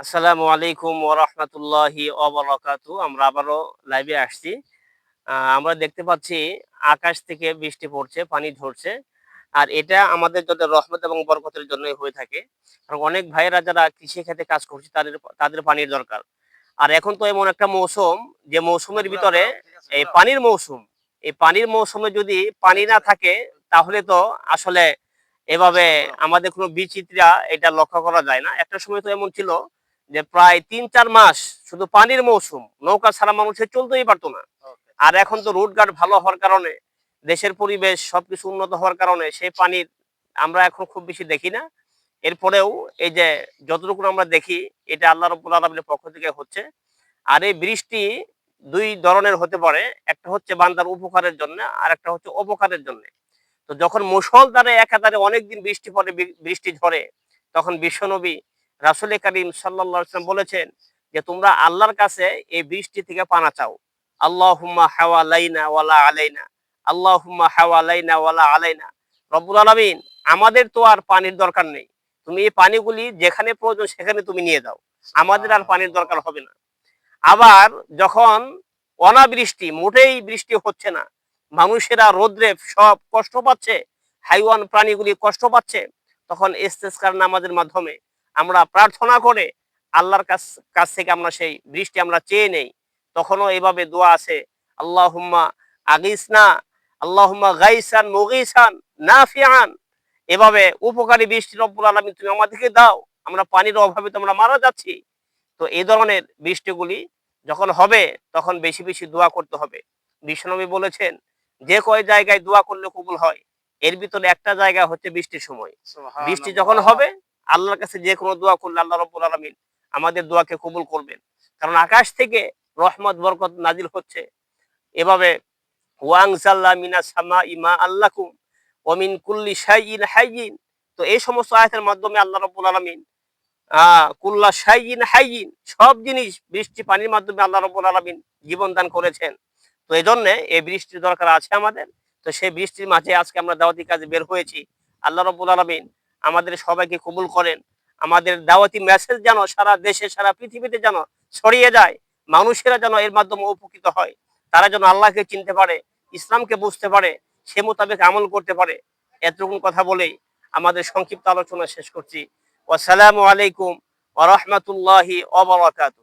আসসালামু আলাইকুম ওরহমতুল্লাহি অবরাকাতু আমরা আবারও লাইভে আসছি। আমরা দেখতে পাচ্ছি আকাশ থেকে বৃষ্টি পড়ছে, পানি ঝরছে। আর এটা আমাদের জন্য রহমত এবং বরকতের জন্যই হয়ে থাকে। কারণ অনেক ভাইয়েরা যারা কৃষি ক্ষেত্রে কাজ করছে, তাদের তাদের পানির দরকার। আর এখন তো এমন একটা মৌসুম, যে মৌসুমের ভিতরে এই পানির মৌসুম, এই পানির মৌসুমে যদি পানি না থাকে, তাহলে তো আসলে এভাবে আমাদের কোনো বিচিত্রা এটা লক্ষ্য করা যায় না। একটা সময় তো এমন ছিল যে প্রায় তিন চার মাস শুধু পানির মৌসুম নৌকা ছাড়া মানুষের চলতেই পারতো না। আর এখন তো রুটঘাট ভালো হওয়ার কারণে দেশের পরিবেশ সবকিছু উন্নত হওয়ার কারণে সেই পানির আমরা এখন খুব বেশি দেখি না। এরপরেও এই যে যতটুকু আমরা দেখি এটা আল্লাহ রব্বুল আলমের পক্ষ থেকে হচ্ছে। আর এই বৃষ্টি দুই ধরনের হতে পারে একটা হচ্ছে বান্দার উপকারের জন্য আর একটা হচ্ছে অপকারের জন্য। তো যখন মুসলধারে একাধারে অনেকদিন বৃষ্টি পড়ে বৃষ্টি ঝরে তখন বিশ্বনবী রাসুল করিম সাল্লাম বলেছেন যে তোমরা আল্লাহর কাছে এই বৃষ্টি থেকে পানা চাও। আল্লাহ হুম্মা হাওয়া লাইনা ওয়ালা আলাইনা। আল্লাহ হুম্মা ওয়ালা আলাইনা। রব্বুল আলমিন আমাদের তো আর পানির দরকার নেই। তুমি এই পানিগুলি যেখানে প্রয়োজন সেখানে তুমি নিয়ে যাও। আমাদের আর পানির দরকার হবে না। আবার যখন অনাবৃষ্টি মোটেই বৃষ্টি হচ্ছে না মানুষেরা রোদ্রে সব কষ্ট পাচ্ছে হাইওয়ান প্রাণীগুলি কষ্ট পাচ্ছে তখন ইস্তেস্কার নামাজের মাধ্যমে আমরা প্রার্থনা করে আল্লাহর কাছ কাছ থেকে আমরা সেই বৃষ্টি আমরা চেয়ে নেই। তখনও এভাবে দোয়া আছে আল্লাহুম্মা আগিসনা আল্লাহুম্মা গাইসান মুগিসান নাফিআন। এভাবে উপকারী বৃষ্টি রব্বুল আলামিন তুমি আমাদেরকে দাও আমরা পানির অভাবে তো আমরা মারা যাচ্ছি। তো এই ধরনের বৃষ্টিগুলি যখন হবে তখন বেশি বেশি দোয়া করতে হবে। বিশ্বনবী বলেছেন যে কয় জায়গায় দোয়া করলে কবুল হয় এর ভিতরে একটা জায়গা হচ্ছে বৃষ্টির সময়। বৃষ্টি যখন হবে আল্লাহর কাছে যে কোনো দোয়া করলে আল্লাহ রব্বুল আলমিন আমাদের দোয়াকে কবুল করবেন। কারণ আকাশ থেকে রহমত, বরকত নাজিল হচ্ছে। এভাবে ওয়াংসাল্লা মিনা সামা ইমা ওমিন কুল্লি শাইইন হাইয়িন। তো এই সমস্ত আয়াতের মাধ্যমে আল্লাহ রব্বুল আলমিন আহ কুল্লা শাইইন হাইয়িন, সব জিনিস বৃষ্টি পানির মাধ্যমে আল্লাহ রব্বুল আলমিন জীবন দান করেছেন। তো এই জন্য এই বৃষ্টির দরকার আছে আমাদের। তো সেই বৃষ্টির মাঝে আজকে আমরা দাওয়াতি কাজে বের হয়েছি। আল্লাহ রব্বুল আলমিন আমাদের সবাইকে কবুল করেন। আমাদের দাওয়াতি মেসেজ যেন সারা দেশে সারা পৃথিবীতে যেন ছড়িয়ে যায় মানুষেরা যেন এর মাধ্যমে উপকৃত হয়। তারা যেন আল্লাহকে চিনতে পারে ইসলামকে বুঝতে পারে সে মোতাবেক আমল করতে পারে। এতটুকু কথা বলেই আমাদের সংক্ষিপ্ত আলোচনা শেষ করছি। আসসালামু আলাইকুম ওয়া রাহমাতুল্লাহি ওয়া বারাকাতুহু।